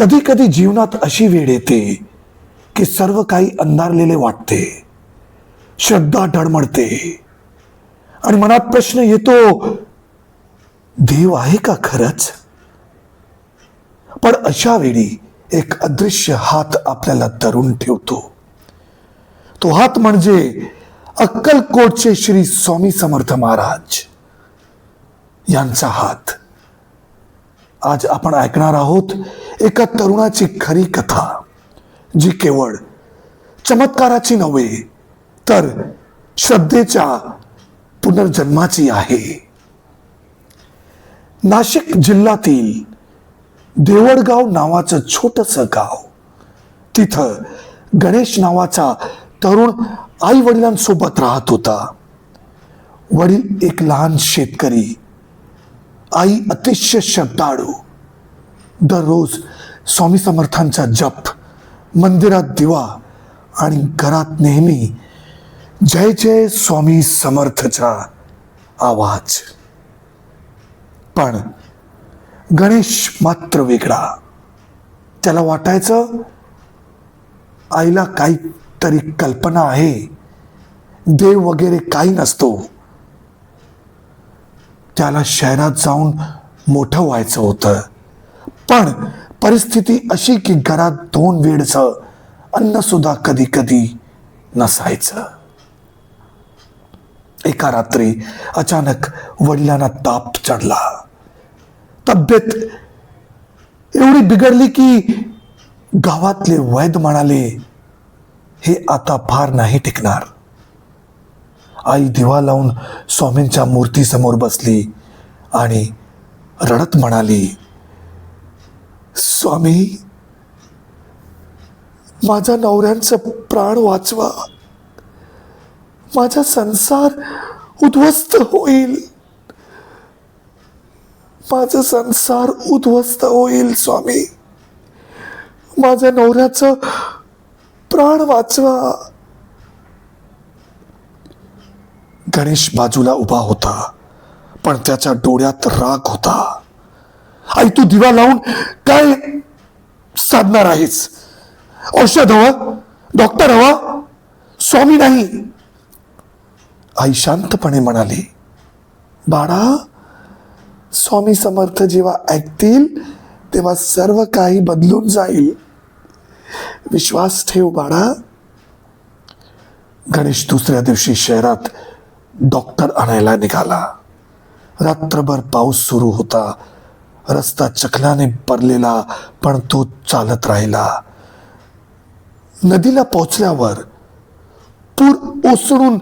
कधी कधी जीवनात अशी वेळ येते की सर्व काही अंधारलेले वाटते. श्रद्धा डळमळते. आणि मनात प्रश्न येतो देव आहे का खरंच? पण अशा वेळी एक अदृश्य हात आपल्याला धरून ठेवतो. तो हात म्हणजे अक्कलकोटचे श्री स्वामी समर्थ महाराज यांचा हात. आज आपण ऐकणार आहोत एका तरुणाची खरी कथा जी केवळ चमत्काराची नव्हे तर श्रद्धेच्या पुनर्जन्माची आहे. नाशिक जिल्ह्यातील देवडगाव नावाचं छोटस गाव तिथं गणेश नावाचा तरुण आई वडिलांसोबत राहत होता. वडील एक लहान शेतकरी आई अतिशय श्रद्धाळू. दररोज स्वामी समर्थांचा जप मंदिरात दिवा आणि घरात नेहमी जय जय स्वामी समर्थचा आवाज. पण गणेश मात्र वेगळा. त्याला वाटायचं आईला काहीतरी कल्पना आहे. देव वगैरे काही नसतो. त्याला शहरात जाऊन मोठं व्हायचं होतं. पण परिस्थिती अशी की घरात दोन वेळचं अन्न सुद्धा कधी कधी नसायचं. एका रात्री अचानक वडिलांना ताप चढला. तब्येत एवढी बिघडली की गावातले वैद म्हणाले हे आता फार नाही टिकणार. आई दिवा लावून स्वामींच्या मूर्तीसमोर बसली आणि रडत म्हणाली स्वामी माझ्या नवऱ्यांचं प्राण वाचवा. माझा संसार उद्ध्वस्त होईल. माझा संसार उद्ध्वस्त होईल स्वामी. माझ्या नवऱ्याचं प्राण वाचवा. गणेश बाजूला उभा होता पण त्याच्या डोळ्यात राग होता. आई तू दिवा लावून काय साधणार आहेस? औषध हवं? डॉक्टर हवा? स्वामी नाही. आई शांतपणे म्हणाली बाळा स्वामी समर्थ जेव्हा ऐकतील तेव्हा सर्व काही बदलून जाईल. विश्वास ठेव बाळा. गणेश दुसऱ्या दिवशी शहरात डॉक्टर आणायला निघाला. रात्रभर पाऊस सुरू होता. रस्ता चखलाने भरलेला पण तो चालत राहिला. नदीला पोचल्यावर पूर ओसरून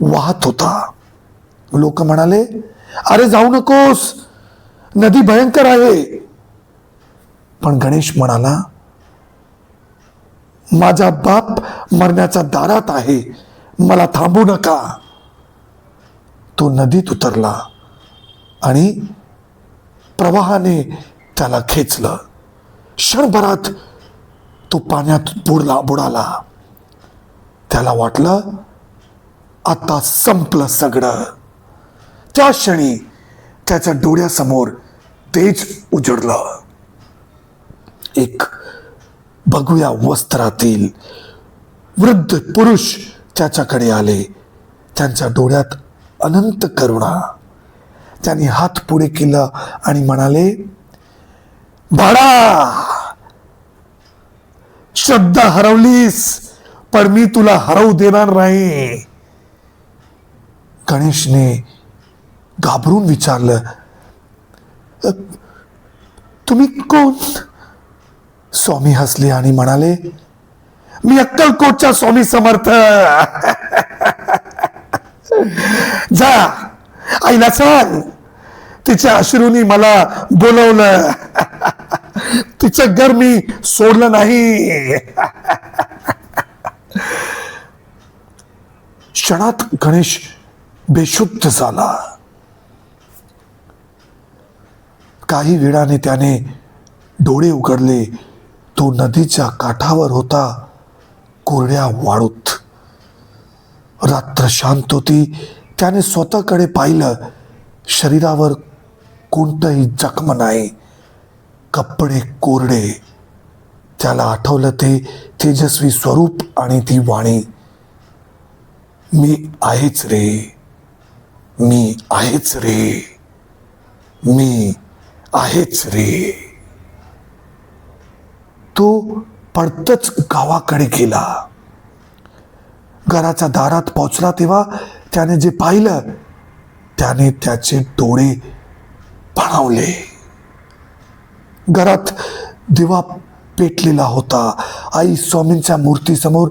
वाहत होता. लोक म्हणाले अरे जाऊ नकोस. नदी भयंकर आहे. पण गणेश म्हणाला माझा बाप मरण्याच्या दारात आहे. मला थांबू नका. तो नदीत उतरला आणि प्रवाहाने त्याला खेचलं. क्षणभरात तो पाण्यात बुडला बुडाला. त्याला वाटलं आता संपलं सगळं. त्या क्षणी त्याच्या डोळ्यासमोर तेज उजडलं एक भगव्या वस्त्रातील वृद्ध पुरुष त्याच्याकडे आले. त्यांच्या डोळ्यात अनंत करुणा. त्यांनी हात पुढे केलं आणि म्हणाले बाळा श्रद्धा हरवलीस पण मी तुला हरवू देणार नाही. गणेशने घाबरून विचारलं तुम्ही कोण? स्वामी हसले आणि म्हणाले मी अक्कलकोटच्या स्वामी समर्थ. जा. आईला सांग तिच्या अश्रूनी मला बोलवलं. तिचं घर मी सोडलं नाही. क्षणात गणेश बेशुद्ध झाला. काही वेळाने त्याने डोळे उघडले. तो नदीच्या काठावर होता. कोरड्या वाळूत. रात्र शांत होती. त्याने स्वतःकडे पाहिलं शरीरावर कोणतंही जखम नाही. कपडे कोरडे. त्याला आठवलं ते तेजस्वी स्वरूप आणि ती वाणी. मी आहेच रे. मी आहेच रे. मी आहेच रे. तो पडतच गावाकडे गेला. घराच्या दारात पोचला तेव्हा त्याने जे पाहिलं त्याने त्याचे डोळे पाणावले. घरात दिवा पेटलेला होता. आई स्वामींच्या मूर्तीसमोर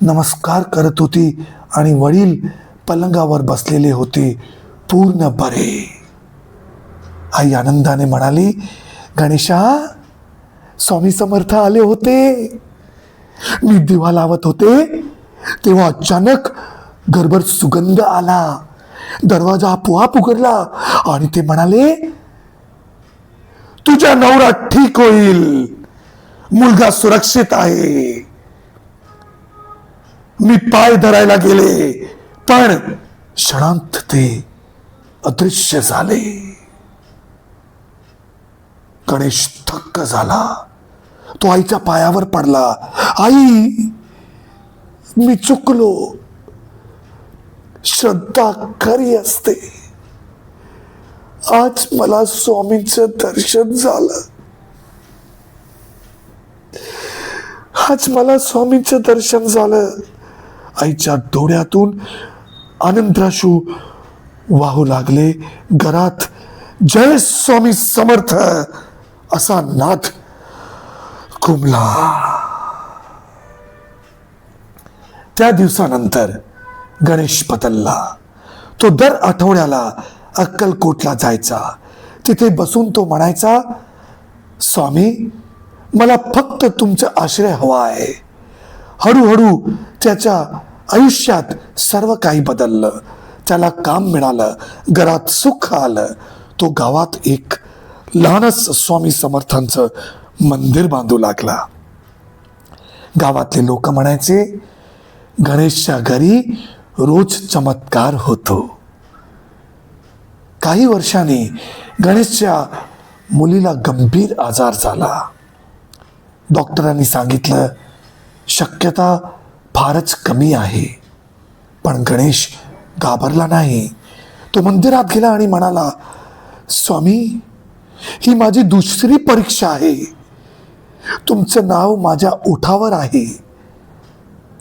नमस्कार करत होती आणि वडील पलंगावर बसलेले होते पूर्ण बरे. आई आनंदाने म्हणाली गणेशा स्वामी समर्थ आले होते. मी दिवा लावत होते. तेव्हा अचानक घरभर सुगंध आला. दरवाजा आपोआप उघडला आणि ते म्हणाले तुझ्या नवरा ठीक होईल. मुलगा सुरक्षित आहे. मी पाय धरायला गेले पण क्षणांत ते अदृश्य झाले. गणेश थक्क झाला. तो आईच्या पायावर पडला. आई मी चुकलो. श्रद्धा खरी असते. आज मला स्वामींचं दर्शन झालं. आज मला स्वामींचं दर्शन झालं. आईच्या डोळ्यातून आनंदाशू वाहू लागले. घरात जय स्वामी समर्थ असा नाद घुमला त्या दिवसानंतर गणेश बदलला तो दर आठवड्याला अक्कलकोटला जायचा. तिथे बसून तो म्हणायचा स्वामी मला फक्त तुमचा आश्रय हवा आहे. हळूहळू त्याच्या आयुष्यात सर्व काही बदललं. त्याला काम मिळालं घरात सुख आलं. तो गावात एक लहानच स्वामी समर्थांचं मंदिर बांधू लागला. गावातले लोक म्हणायचे गणेशच्या घरी रोज चमत्कार होतो. काही वर्षांनी गणेशच्या मुलीला गंभीर आजार झाला. डॉक्टरांनी सांगितलं शक्यता फारच कमी आहे. पण गणेश घाबरला नाही. तो मंदिरात गेला आणि म्हणाला स्वामी ही माझी दुसरी परीक्षा आहे. तुमचं नाव माझ्या ओठावर आहे.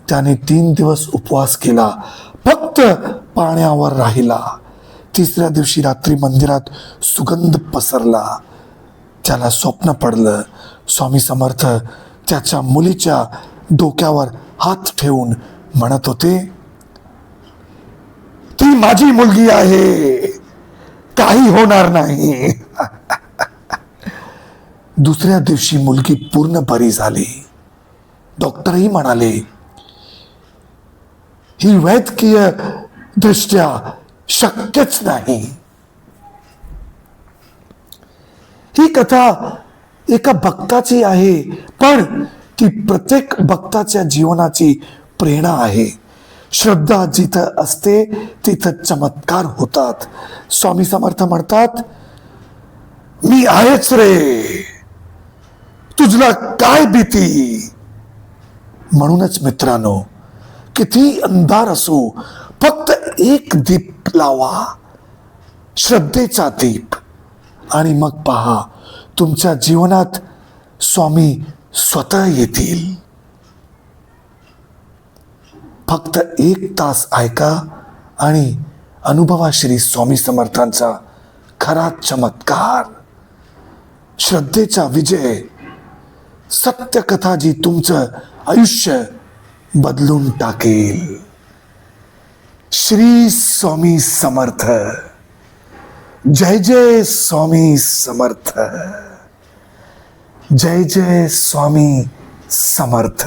त्याने तीन दिवस उपवास केला फक्त पाण्यावर राहिला. तिसऱ्या दिवशी रात्री मंदिरात सुगंध पसरला. त्याला स्वप्न पडलं. स्वामी समर्थ त्याच्या मुलीच्या डोक्यावर हात ठेवून म्हणत होते ती माझी मुलगी आहे. काही होणार नाही. दुसऱ्या दिवशी मुलगी पूर्ण बरी झाली. डॉक्टरही म्हणाले ही वैद्यकीय दृष्ट्या शक्यच नाही. ही कथा एका भक्ताची आहे पण ती प्रत्येक भक्ताच्या जीवनाची प्रेरणा आहे. श्रद्धा जिथं असते तिथं चमत्कार होतात. स्वामी समर्थ म्हणतात मी आहेच रे. तुझला काय भीती? म्हणूनच मित्रांनो किती अंधार असो फक्त एक दीप लावा श्रद्धेचा दीप. आणि मग पहा तुमच्या जीवनात स्वामी स्वतः येतील. फक्त एक तास ऐका आणि अनुभवा श्री स्वामी समर्थांचा खरा चमत्कार. श्रद्धेचा विजय सत्यकथा जी तुमचं आयुष्य बदलून टाकेल। श्री स्वामी समर्थ। जय जय स्वामी समर्थ। जय जय स्वामी समर्थ।